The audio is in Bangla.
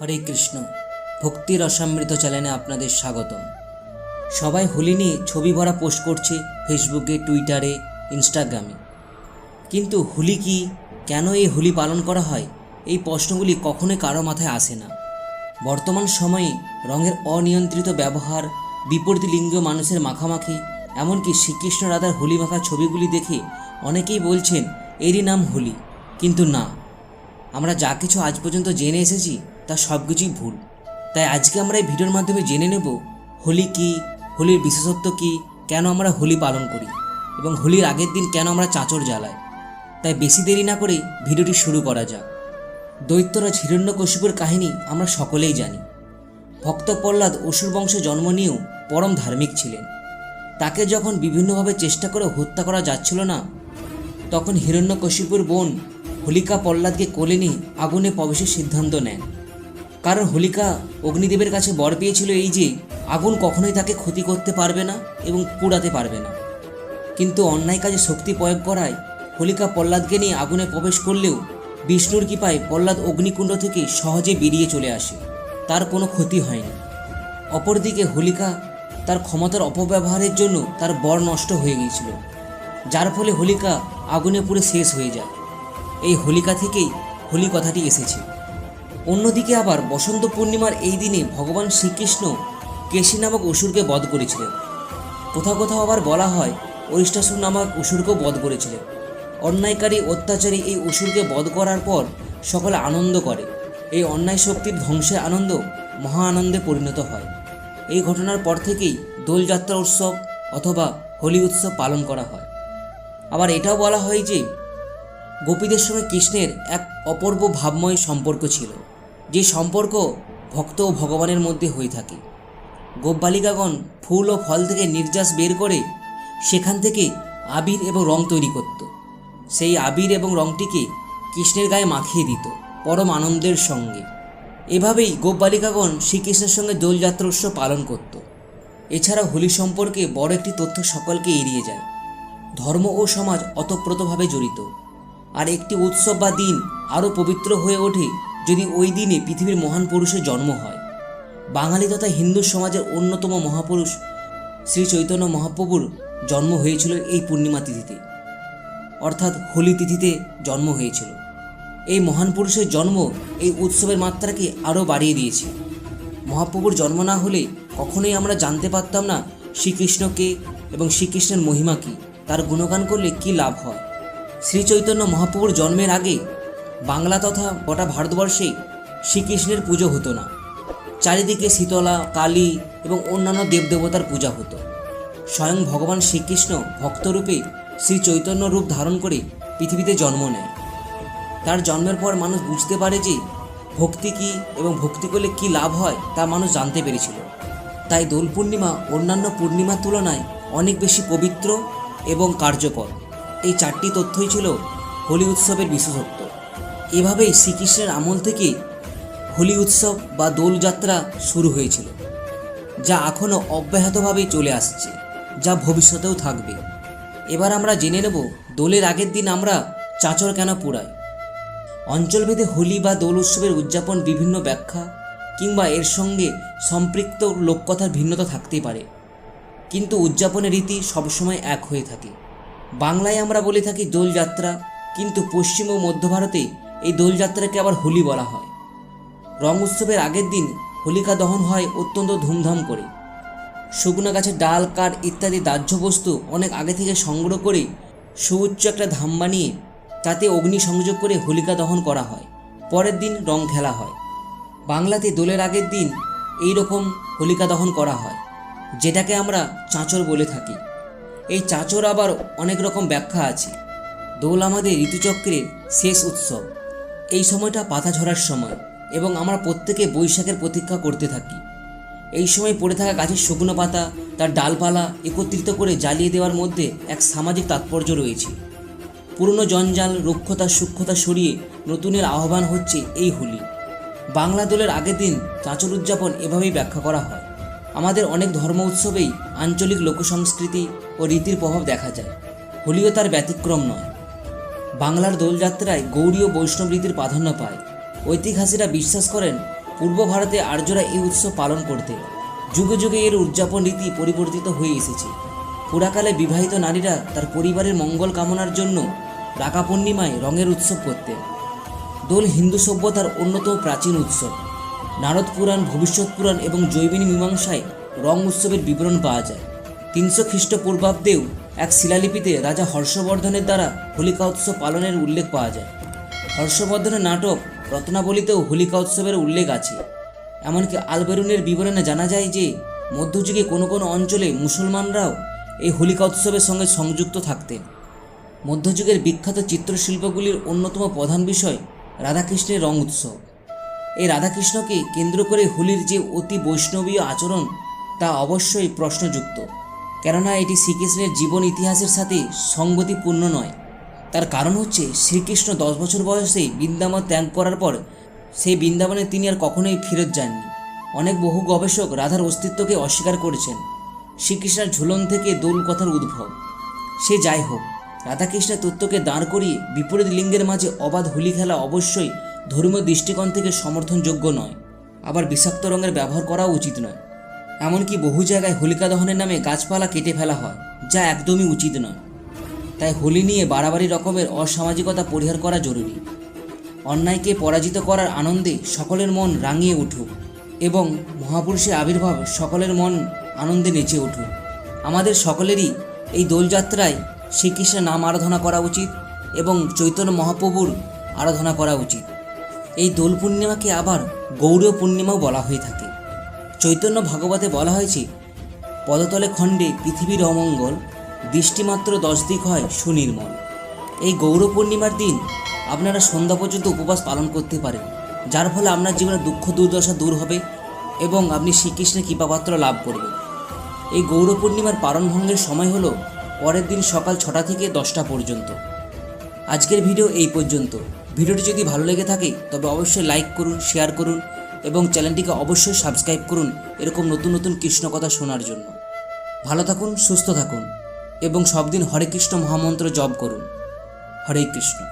হরে কৃষ্ণ। ভক্তির রসামৃত চ্যানেলে আপনাদের স্বাগতম। সবাই হোলি নিয়ে ছবি ভরা পোস্ট করছে ফেসবুকে, টুইটারে, ইনস্টাগ্রামে। কিন্তু হোলি কি কেন এই হোলি পালন করা হয়? এই প্রশ্নগুলি কখনোই কারও মাথায় আসে না। বর্তমান সময়ে রঙের অনিয়ন্ত্রিত ব্যবহার, বিপরীত লিঙ্গ মানুষের মাখামাখি, এমনকি শ্রীকৃষ্ণ রাধার হোলি মাখা ছবিগুলি দেখে অনেকেই বলছেন, এরই নাম হোলি। কিন্তু না। আমরা যা কিছু আজ পর্যন্ত জেনে এসেছি তা সব কিছুই ভুল। তাই আজকে আমরা এই ভিডিওর মাধ্যমে জেনে নেব হোলি কি, হোলির বিশেষত্ব কি, কেন আমরা হোলি পালন করি এবং হোলির আগের দিন কেন আমরা চাঁচর জ্বালাই। তাই বেশি দেরি না করে ভিডিওটি শুরু করা যাক। দৈত্যরাজ হিরণ্যকশিপুর কাহিনী আমরা সকলেই জানি। ভক্ত প্রহ্লাদ অসুর বংশে জন্ম নিয়েও পরম ধার্মিক ছিলেন। তাকে যখন বিভিন্নভাবে চেষ্টা করে হত্যা করা যাচ্ছিল না, তখন হিরণ্যকশিপুর বোন হোলিকা প্রহ্লাদকে কোলে নিয়ে আগুনে প্রবেশের সিদ্ধান্ত নেন। কারণ হোলিকা অগ্নিদেবের কাছে বর পেয়েছিল এই যে, আগুন কখনোই তাকে ক্ষতি করতে পারবে না এবং পুড়াতে পারবে না। কিন্তু অন্যায় কাজে শক্তি প্রয়োগ করায় হোলিকা প্রহ্লাদকে নিয়ে আগুনে প্রবেশ করলেও বিষ্ণুর কৃপায় প্রহ্লাদ অগ্নিকুণ্ড থেকে সহজে বেরিয়ে চলে আসে, তার কোনো ক্ষতি হয়নি অপরদিকে হোলিকা তার ক্ষমতার অপব্যবহারের জন্য তার বর নষ্ট হয়ে গিয়েছিল, যার ফলে হোলিকা আগুনে পুড়ে শেষ হয়ে যায়। এই হোলিকা থেকেই হোলি কথাটি এসেছে। অন্যদিকে আবার বসন্ত পূর্ণিমার এই দিনে ভগবান শ্রীকৃষ্ণ কেশী নামক অসুরকে বধ করেছিলেন। কোথাও কোথাও আবার বলা হয় অরিষ্টাসুর নামক অসুরকেও বধ করেছিলেন। অন্যায়কারী, অত্যাচারী এই অসুরকে বধ করার পর সকলে আনন্দ করে। এই অন্যায় শক্তির ধ্বংসের আনন্দ মহা আনন্দে পরিণত হয়। এই ঘটনার পর থেকেই দোলযাত্রা উৎসব অথবা হোলি উৎসব পালন করা হয়। আবার এটাও বলা হয় যে, গোপীদের সঙ্গে কৃষ্ণের এক অপূর্ব ভাবময় সম্পর্ক ছিল। যে সম্পর্ক ভক্ত ও ভগবানের মধ্যে হয়ে থাকে। গোপবালিকাগণ ফুল ও ফল থেকে নির্যাস বের করে সেখান থেকে আবির এবং রং তৈরি করত। সেই আবির এবং রংটিকে কৃষ্ণের গায়ে মাখিয়ে দিত, পরম আনন্দের সঙ্গে। এভাবেই গোপবালিকাগণ শ্রীকৃষ্ণের সঙ্গে দোলযাত্রা উৎসব পালন করত। এছাড়া হোলি সম্পর্কে বড় একটি তথ্য সকলকে এড়িয়ে যায়। ধর্ম ও সমাজ অতপ্রতভাবে জড়িত। আর একটি উৎসব বা দিন আরও পবিত্র হয়ে ওঠে যদি ওই দিনে পৃথিবীর মহান পুরুষের জন্ম হয়, বাঙালি তথা হিন্দু সমাজের অন্যতম মহাপুরুষ শ্রী চৈতন্য মহাপ্রভুর জন্ম হয়েছিল এই পূর্ণিমা তিথিতে, অর্থাৎ হোলি তিথিতে জন্ম হয়েছিল। এই মহান পুরুষের জন্ম এই উৎসবের মাত্রাকে আরও বাড়িয়ে দিয়েছে। মহাপ্রভুর জন্ম না হলে কখনোই আমরা জানতে পারতাম না শ্রীকৃষ্ণকে এবং শ্রীকৃষ্ণের মহিমা কী, তার গুণগান করলে কি লাভ হয়। শ্রী চৈতন্য মহাপ্রভুর জন্মের আগে বাংলা তথা গোটা ভারতবর্ষে শ্রীকৃষ্ণের পুজো হতো না। চারিদিকে শীতলা, কালী এবং অন্যান্য দেবদেবতার পূজা হতো। স্বয়ং ভগবান শ্রীকৃষ্ণ ভক্তরূপে শ্রী চৈতন্য রূপ ধারণ করে পৃথিবীতে জন্ম নেয়। তার জন্মের পর মানুষ বুঝতে পারে যে ভক্তি কী এবং ভক্তি করলে কী লাভ হয় তা মানুষ জানতে পেরেছিল। তাই দোল পূর্ণিমা অন্যান্য পূর্ণিমার তুলনায় অনেক বেশি পবিত্র এবং কার্যকর। এই চারটি তথ্যই ছিল হোলি উৎসবের বিশেষত্ব। এভাবেই শ্রীকৃষ্ণের আমল থেকে হোলি উৎসব বা দোলযাত্রা শুরু হয়েছিল, যা এখনও অব্যাহতভাবেই চলে আসছে, যা ভবিষ্যতেও থাকবে। এবার আমরা জেনে নেব, দোলের আগের দিন আমরা চাচর কেন পুরাই? অঞ্চলভেদে হোলি বা দোল উৎসবের উদযাপন বিভিন্ন ব্যাখ্যা কিংবা এর সঙ্গে সম্পৃক্ত লোককথার ভিন্নতা থাকতেই পারে। কিন্তু উদযাপনের রীতি সবসময় এক হয়ে থাকে। বাংলায় আমরা বলে থাকি দোলযাত্রা, কিন্তু পশ্চিম ও মধ্য ভারতে এই দোলযাত্রাকে আবার হোলি বলা হয়। রং উৎসবের আগের দিন হোলিকা দহন হয় অত্যন্ত ধুমধাম করে। শুকনো গাছের ডাল, কাঠ ইত্যাদি দাহ্য বস্তু অনেক আগে থেকে সংগ্রহ করে সুউচ্চ একটা ধাম বানিয়ে তাতে অগ্নি সংযোগ করে হোলিকা দহন করা হয়। পরের দিন রং খেলা হয়। বাংলাতে দোলের আগের দিন এই রকম হোলিকা দহন করা হয়, যেটাকে আমরা চাঁচর বলে থাকি। এই চাঁচর আবার অনেক রকম ব্যাখ্যা আছে। দোল আমাদের ঋতুচক্রের শেষ উৎসব। এই সময়টা পাতা ঝরার সময় এবং আমরা প্রত্যেকে বৈশাখের প্রতীক্ষা করতে থাকি। এই সময় পড়ে থাকা গাছের শুকনো পাতা, তার ডালপালা একত্রিত করে জ্বালিয়ে দেওয়ার মধ্যে এক সামাজিক তাৎপর্য রয়েছে। পুরনো জঞ্জাল, রুক্ষতা সূক্ষ্মতা সরিয়ে নতুনের আহ্বান হচ্ছে এই হোলি। বাংলা দোলের আগের দিন চাঁচর উদযাপন এভাবেই ব্যাখ্যা করা হয়। আমাদের অনেক ধর্ম উৎসবেই আঞ্চলিক লোকসংস্কৃতি ও রীতির প্রভাব দেখা যায়। হোলিও তার ব্যতিক্রম নয়। বাংলার দোলযাত্রায় গৌড়ীয় বৈষ্ণব রীতির প্রাধান্য পায়। ঐতিহাসিকরা বিশ্বাস করেন, পূর্ব ভারতে আর্যরা এই উৎসব পালন করতে। যুগে যুগে এর উদযাপন রীতি পরিবর্তিত হয়ে এসেছে। পুরাকালে বিবাহিত নারীরা তার পরিবারের মঙ্গল কামনার জন্য রাকা পূর্ণিমায় রঙের উৎসব করতেন। দোল হিন্দু সভ্যতার অন্যতম প্রাচীন উৎসব। নারদ পুরাণ, ভবিষ্যৎ পুরাণ এবং জৈবিনী মীমাংসায় রং উৎসবের বিবরণ পাওয়া যায়। তিনশো খ্রিস্টপূর্বাব্দেও এক শিলালিপিতে রাজা হর্ষবর্ধনের দ্বারা হোলিকা উৎসব পালনের উল্লেখ পাওয়া যায়। হর্ষবর্ধনের নাটক রত্নাবলীতেও হোলিকা উৎসবের উল্লেখ আছে। এমনকি আলবেরুনের বিবরণে জানা যায় যে, মধ্যযুগে কোনো কোনো অঞ্চলে মুসলমানরাও এই হোলিকা উৎসবের সঙ্গে সংযুক্ত থাকতেন। মধ্যযুগের বিখ্যাত চিত্রশিল্পগুলির অন্যতম প্রধান বিষয় রাধাকৃষ্ণের রং উৎসব। এই রাধাকৃষ্ণকে কেন্দ্র করে হোলির যে অতি বৈষ্ণবীয় আচরণ, তা অবশ্যই প্রশ্নযুক্ত। কেননা এটি শ্রীকৃষ্ণের জীবন ইতিহাসের সাথে সঙ্গতিপূর্ণ নয়। তার কারণ হচ্ছে শ্রীকৃষ্ণ দশ বছর বয়সে বৃন্দাবন ত্যাগ করার পর সেই বৃন্দাবনে তিনি আর কখনোই ফেরত যাননি। অনেক বহু গবেষক রাধার অস্তিত্বকে অস্বীকার করেছেন। শ্রীকৃষ্ণের ঝুলন থেকে দোল কথার উদ্ভব। সে যাই হোক, রাধাকৃষ্ণের তত্ত্বকে দাঁড় করিয়ে বিপরীত লিঙ্গের মাঝে অবাধ হোলি খেলা অবশ্যই ধর্মীয় দৃষ্টিকোণ থেকে সমর্থনযোগ্য নয়। আবার বিষাক্ত রঙের ব্যবহার করাও উচিত নয়। এমনকি বহু জায়গায় হোলিকা দহনের নামে গাছপালা কেটে ফেলা হয়, যা একদমই উচিত নয়। তাই হোলি নিয়ে বাড়াবাড়ি রকমের অসামাজিকতা পরিহার করা জরুরি। অন্যায়কে পরাজিত করার আনন্দে সকলের মন রাঙিয়ে উঠুক এবং মহাপুরুষের আবির্ভাব সকলের মন আনন্দে নেচে উঠুক। আমাদের সকলেরই এই দোলযাত্রায় শ্রীকৃষ্ণের নাম আরাধনা করা উচিত এবং চৈতন্য মহাপ্রভুর আরাধনা করা উচিত। এই দোল পূর্ণিমাকে আবার গৌরীয় পূর্ণিমাও বলা হয়ে থাকে। চৈতন্য ভাগবতে বলা হয়েছে, পদতলে খণ্ডে পৃথিবীর অমঙ্গল, দৃষ্টিমাত্র দশ দিক হয় সুনির্মল। এই গৌর পূর্ণিমার দিন আপনারা সন্ধ্যা পর্যন্ত উপবাস পালন করতে পারেন, যার ফলে আপনার জীবনে দুঃখ, দুর্দশা দূর হবে এবং আপনি শ্রীকৃষ্ণের কৃপাপাত্র লাভ করবেন। এই গৌর পূর্ণিমার পালন ভঙ্গের সময় হলো পরের দিন সকাল ছটা থেকে দশটা পর্যন্ত। আজকের ভিডিও এই পর্যন্ত। ভিডিওটি যদি ভালো লেগে থাকে, তবে অবশ্যই লাইক করুন, শেয়ার করুন এবং চ্যানেলটিকে অবশ্যই সাবস্ক্রাইব করুন এরকম নতুন নতুন কৃষ্ণ কথা শোনার জন্য। ভালো থাকুন, সুস্থ থাকুন এবং সবদিন হরে কৃষ্ণ মহামন্ত্র জপ করুন। হরে কৃষ্ণ।